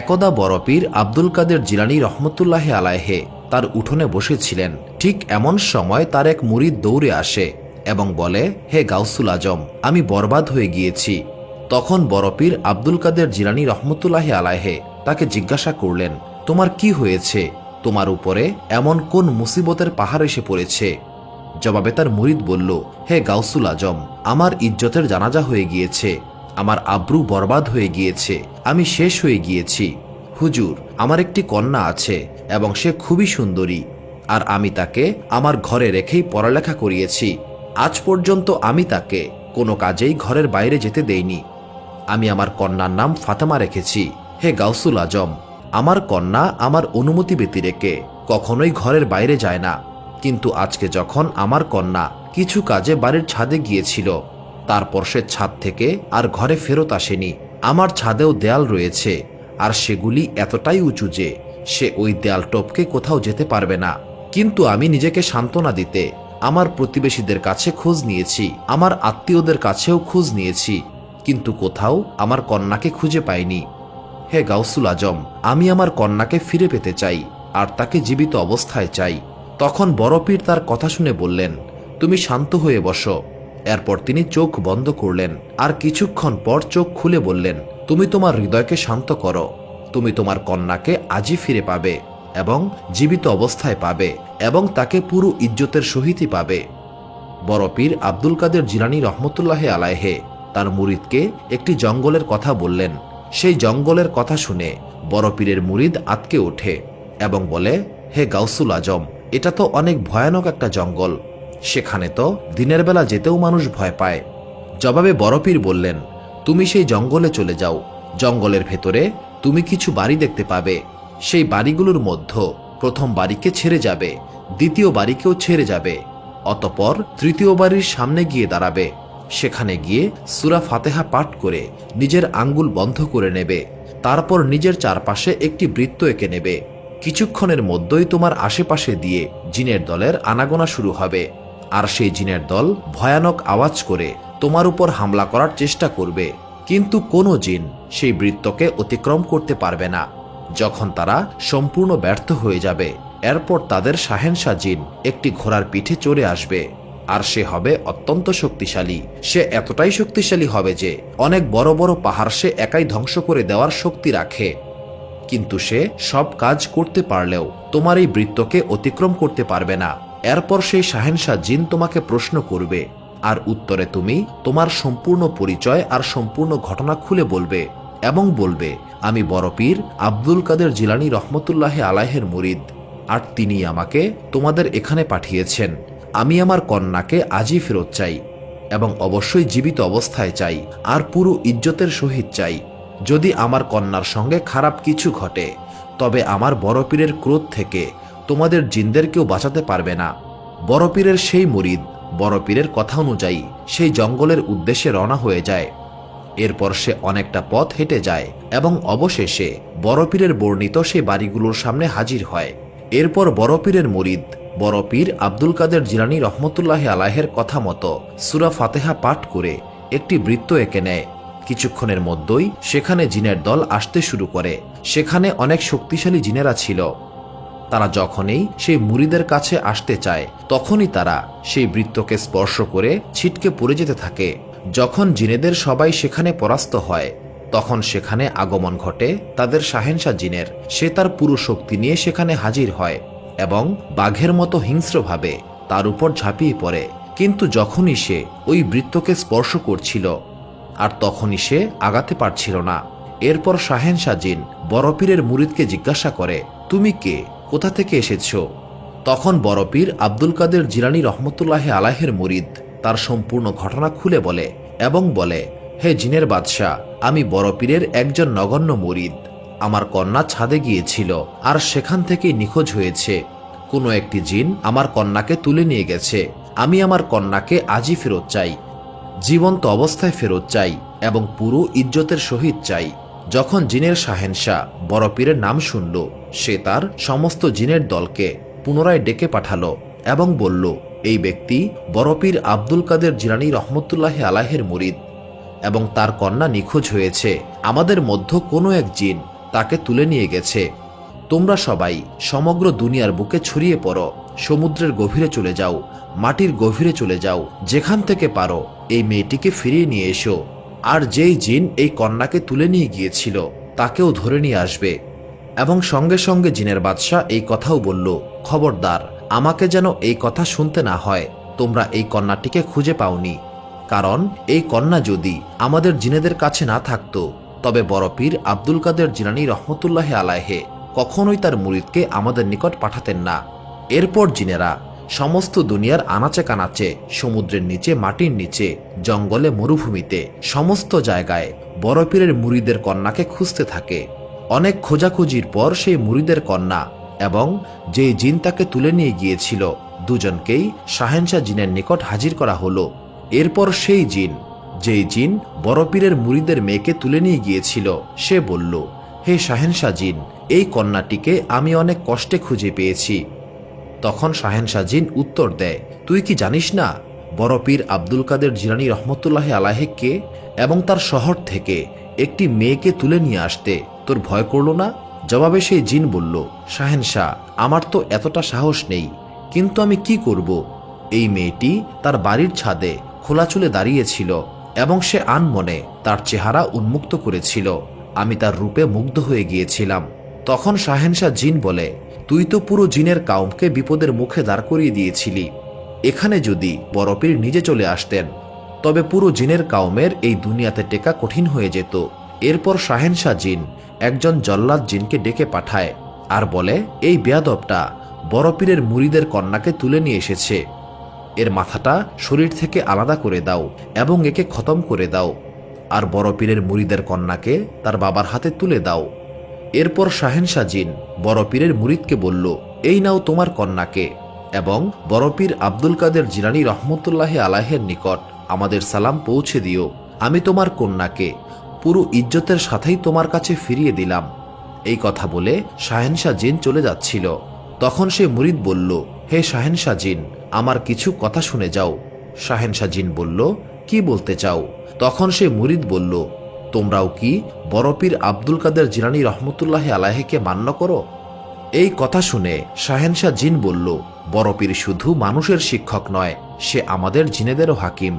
একদা বরপীর আব্দুল কাদের জিলানি রহমতুল্লাহ আলাহে তার উঠোনে বসেছিলেন। ঠিক এমন সময় তার এক মুরিদ দৌড়ে আসে এবং বলে, হে গাউসুল আজম, আমি বরবাদ হয়ে গিয়েছি। তখন বরপীর আব্দুল কাদের জিলানি রহমতুল্লাহ আলাহে তাকে জিজ্ঞাসা করলেন, তোমার কি হয়েছে? তোমার উপরে এমন কোন মুসিবতের পাহাড় এসে পড়েছে? জবাবে তার মুরিদ বলল, হে গাউসুল আজম, আমার ইজ্জতের জানাজা হয়ে গিয়েছে। আমার আব্রু বরবাদ হয়ে গিয়েছে, আমি শেষ হয়ে গিয়েছি। হুজুর, আমার একটি কন্যা আছে এবং সে খুবই সুন্দরী, আর আমি তাকে আমার ঘরে রেখেই পড়ালেখা করিয়েছি। আজ পর্যন্ত আমি তাকে কোনো কাজেই ঘরের বাইরে যেতে দেইনি। আমি আমার কন্যার নাম ফাতেমা রেখেছি। হে গাউসুল আজম, আমার কন্যা আমার অনুমতি ব্যতিরেকে কখনোই ঘরের বাইরে যায় না। কিন্তু আজকে যখন আমার কন্যা কিছু কাজে বাড়ির ছাদে গিয়েছিল তারপর সে ছাদ থেকে আর ঘরে ফেরত আসেনি। আমার ছাদেও দেয়াল রয়েছে, আর সেগুলি এতটাই উঁচু যে সে ওই দেয়াল টপকে কোথাও যেতে পারবে না। কিন্তু আমি নিজেকে সান্ত্বনা দিতে, আমার প্রতিবেশীদের কাছে খোঁজ নিয়েছি, আমার আত্মীয়দের কাছেও খোঁজ নিয়েছি, কিন্তু কোথাও আমার কন্যাকে খুঁজে পাইনি। হে গাউসুল আজম, আমি আমার কন্যাকে ফিরে পেতে চাই, আর তাকে জীবিত অবস্থায় চাই। তখন বড়পীর তার কথা শুনে বললেন, তুমি শান্ত হয়ে বসো। এরপর তিনি চোখ বন্ধ করলেন, আর কিছুক্ষণ পর চোখ খুলে বললেন, তুমি তোমার হৃদয়কে শান্ত করো। তুমি তোমার কন্যাকে আজই ফিরে পাবে এবং জীবিত অবস্থায় পাবে এবং তাকে পুরো ইজ্জতের সহিতই পাবে। বড়পীর আব্দুল কাদের জিলানি রহমতুল্লাহ আলাহে তার মুরিদকে একটি জঙ্গলের কথা বললেন। সেই জঙ্গলের কথা শুনে বড়পীরের মুরিদ আতকে ওঠে এবং বলে, হে গাউসুল আজম, এটা তো অনেক ভয়ানক একটা জঙ্গল। সেখানে তো দিনের বেলা যেতেও মানুষ ভয় পায়। জবাবে বড়পীর বললেন, তুমি সেই জঙ্গলে চলে যাও। জঙ্গলের ভেতরে তুমি কিছু বাড়ি দেখতে পাবে। সেই বাড়িগুলোর মধ্য প্রথম বাড়িকে ছেড়ে যাবে, দ্বিতীয় বাড়িকেও ছেড়ে যাবে। অতপর তৃতীয় বাড়ির সামনে গিয়ে দাঁড়াবে। সেখানে গিয়ে সুরা ফাতেহা পাঠ করে নিজের আঙ্গুল বন্ধ করে নেবে। তারপর নিজের চারপাশে একটি বৃত্ত এঁকে নেবে। কিছুক্ষণের মধ্যেই তোমার আশেপাশে দিয়ে জিনের দলের আনাগোনা শুরু হবে। আর সেই জিনের দল ভয়ানক আওয়াজ করে তোমার উপর হামলা করার চেষ্টা করবে। কিন্তু কোনো জিন সেই বৃত্তকে অতিক্রম করতে পারবে না। যখন তারা সম্পূর্ণ ব্যর্থ হয়ে যাবে, এরপর তাদের শাহেনশা জিন একটি ঘোড়ার পিঠে চড়ে আসবে। আর সে হবে অত্যন্ত শক্তিশালী। সে এতটাই শক্তিশালী হবে যে অনেক বড় বড় পাহাড় সে একাই ধ্বংস করে দেওয়ার শক্তি রাখে। কিন্তু সে সব কাজ করতে পারলেও তোমার এই বৃত্তকে অতিক্রম করতে পারবে না। এরপর সেই শাহেনশাহ জিন তোমাকে প্রশ্ন করবে, আর উত্তরে তুমি তোমার সম্পূর্ণ পরিচয় আর সম্পূর্ণ ঘটনা খুলে বলবে এবং বলবে, আমি বড়পীর আব্দুল কাদের জিলানি রহমতুল্লাহ আলাহের মুরিদ, আর তিনি আমাকে তোমাদের এখানে পাঠিয়েছেন। আমি আমার কন্যাকে আজই ফেরত চাই এবং অবশ্যই জীবিত অবস্থায় চাই, আর পুরো ইজ্জতের সহিত চাই। যদি আমার কন্যার সঙ্গে খারাপ কিছু ঘটে, তবে আমার বড় পীরের ক্রোধ থেকে তোমাদের জিনদের কেউ বাঁচাতে পারবে না। বড় পীরের সেই মুরিদ, বড় পীরের কথা অনুযায়ী সেই জঙ্গলের উদ্দেশ্যে রওনা হয়ে যায়। এরপর সে অনেকটা পথ হেঁটে যায় এবং অবশেষে বড় পীরের বর্ণিত সেই বাড়িগুলোর সামনে হাজির হয়। এরপর বড় পীরের মুরিদ, বড় পীর আব্দুল কাদের জিলানি রহমতুল্লাহ আলাহের কথা মতো সুরা ফাতেহা পাঠ করে একটি বৃত্ত এঁকে নেয়। কিছুক্ষণের মধ্যেই সেখানে জিনের দল আসতে শুরু করে। সেখানে অনেক শক্তিশালী জিনেরা ছিল। তারা যখনই সেই মুরিদের কাছে আসতে চায়, তখনই তারা সেই বৃত্তকে স্পর্শ করে ছিটকে পড়ে যেতে থাকে। যখন জিনেদের সবাই সেখানে পরাস্ত হয়, তখন সেখানে আগমন ঘটে তাদের শাহেনশা জিনের। সে তার পুরো শক্তি নিয়ে সেখানে হাজির হয় এবং বাঘের মতো হিংস্রভাবে তার উপর ঝাঁপিয়ে পড়ে। কিন্তু যখনই সে ওই বৃত্তকে স্পর্শ করছিল, আর তখনই সে আগাতে পারছিল না। এরপর শাহেন সাজিন বড়পীরের মুরিদকে জিজ্ঞাসা করে, তুমি কে? কোথা থেকে এসেছ? তখন বড়পীর আব্দুল কাদের জিলানি রহমতুল্লাহ আলাহের মুরিদ তার সম্পূর্ণ ঘটনা খুলে বলে এবং বলে, হে জিনের বাদশাহ, আমি বড়পীরের একজন নগণ্য মুরিদ। আমার কন্যা ছাদে গিয়েছিল আর সেখান থেকেই নিখোঁজ হয়েছে। কোনো একটি জিন আমার কন্যাকে তুলে নিয়ে গেছে। আমি আমার কন্যাকে আজই ফেরত চাই। জীবন্ত অবস্থায় ফেরত চাই এবং পুরো ইজ্জতের সহিত চাই। যখন জিনের শাহেনশাহ বড় পীরের নাম শুনল, সে তার সমস্ত জিনের দলকে পুনরায় ডেকে পাঠালো এবং বলল, এই ব্যক্তি বড়পীর আব্দুল কাদের জিরানি রহমতুল্লাহ আলাহের মুরিদ এবং তার কন্যা নিখোঁজ হয়েছে। আমাদের মধ্য কোনো এক জিন তাকে তুলে নিয়ে গেছে। তোমরা সবাই সমগ্র দুনিয়ার বুকে ছড়িয়ে পড়ো, সমুদ্রের গভীরে চলে যাও, মাটির গভীরে চলে যাও, যেখান থেকে পারো এই মেয়েটিকে ফিরিয়ে নিয়ে এসো। আর যেই জিন এই কন্যাকে তুলে নিয়ে গিয়েছিল, তাকেও ধরে নিয়ে আসবে। এবং সঙ্গে সঙ্গে জিনের বাদশাহ এই কথাও বলল, খবরদার, আমাকে যেন এই কথা শুনতে না হয়, তোমরা এই কন্যাটিকে খুঁজে পাওনি। কারণ এই কন্যা যদি আমাদের জিনেদের কাছে না থাকতো, তবে বড়পীর আব্দুল কাদের জিলানি রহমতুল্লাহ আলাহে কখনোই তার মুরিদকে আমাদের নিকট পাঠাতেন না। এরপর জিনেরা সমস্ত দুনিয়ার আনাচে কানাচে, সমুদ্রের নিচে, মাটির নিচে, জঙ্গলে, মরুভূমিতে, সমস্ত জায়গায় বড়পীরের মুরিদের কন্যাকে খুঁজতে থাকে। অনেক খোঁজাখুঁজির পর সেই মুরিদের কন্যা এবং যে জিন তাকে তুলে নিয়ে গিয়েছিল, দুজনকেই শাহেনশাহ জিনের নিকট হাজির করা হলো। এরপর সেই জিন, যেই জিন বড়পীরের মুরিদের মেয়েকে তুলে নিয়ে গিয়েছিল, সে বলল, হে শাহেনশাহ জিন, এই কন্যাটিকে আমি অনেক কষ্টে খুঁজে পেয়েছি। তখন শাহেনশাহ জিন উত্তর দেয়, তুই কি জানিস না বড়পীর আব্দুল কাদের জিরানি রহমতুল্লাহ আলাহে কে এবং তার শহর থেকে একটি মেয়েকে তুলে নিয়ে আসতে তোর ভয় করল না? জবাবে সেই জিন বলল, শাহেনশাহ, আমার তো এতটা সাহস নেই, কিন্তু আমি কি করব? এই মেয়েটি তার বাড়ির ছাদে খোলা চুলে দাঁড়িয়েছিল এবং সে আনমনে তার চেহারা উন্মুক্ত করেছিল। আমি তার রূপে মুগ্ধ হয়ে গিয়েছিলাম। তখন শাহেনশাহ জিন বলে তুই তো পুরো জিনের কাউমকে বিপদের মুখে দাঁড় করিয়ে দিয়েছিলি। এখানে যদি বরফির নিজে চলে আসতেন, তবে পুরো জিনের কাউমের এই দুনিয়াতে টেকা কঠিন হয়ে যেত। এরপর শাহেনশাহ জিন একজন জল্লাদ জিনকে ডেকে পাঠায় আর বলে, এই বেয়াদবটা বড়পীরের মুরিদের কন্যাকে তুলে নিয়ে এসেছে। এর মাথাটা শরীর থেকে আলাদা করে দাও এবং একে খতম করে দাও। আর বড়পীরের মুরিদের কন্যাকে তার বাবার হাতে তুলে দাও। এরপর শাহেনশাহ জিন বড়পীরের মুরিদকে বলল, এই নাও তোমার কন্যাকে। এবং বড়পীর আব্দুল কাদের জিলানি রহমতুল্লাহ আলাহের নিকট আমাদের সালাম পৌঁছে দিও। আমি তোমার কন্যাকে, পুরো ইজ্জতের সাথেই তোমার কাছে ফিরিয়ে দিলাম। এই কথা বলে শাহেনশাহ জিন চলে যাচ্ছিল। তখন সে মুরিদ বলল, হে শাহেনশাহ জিন, আমার কিছু কথা শুনে যাও। শাহেনশাহ জিন বলল, কি বলতে চাও? তখন সে মুরিদ বলল তোমরাও কি বড়পীর আব্দুল কাদের জিলানি রহমতুল্লাহ আলাহেকে মান্য করো? এই কথা শুনে শাহেনশাহ জিন বলল বড়পীর শুধু মানুষের শিক্ষক নয়, সে আমাদের জিনেদেরও হাকিম।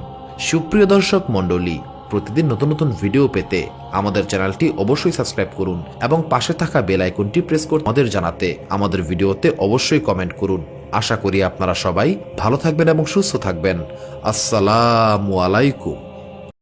সুপ্রিয় দর্শক মণ্ডলী, প্রতিদিন নতুন নতুন ভিডিও পেতে আমাদের চ্যানেলটি অবশ্যই সাবস্ক্রাইব করুন এবং পাশে থাকা বেল আইকনটি প্রেস করে আমাদের জানাতে আমাদের ভিডিওতে অবশ্যই কমেন্ট করুন। আশা করি আপনারা সবাই ভালো থাকবেন এবং সুস্থ থাকবেন। আসসালামু আলাইকুম।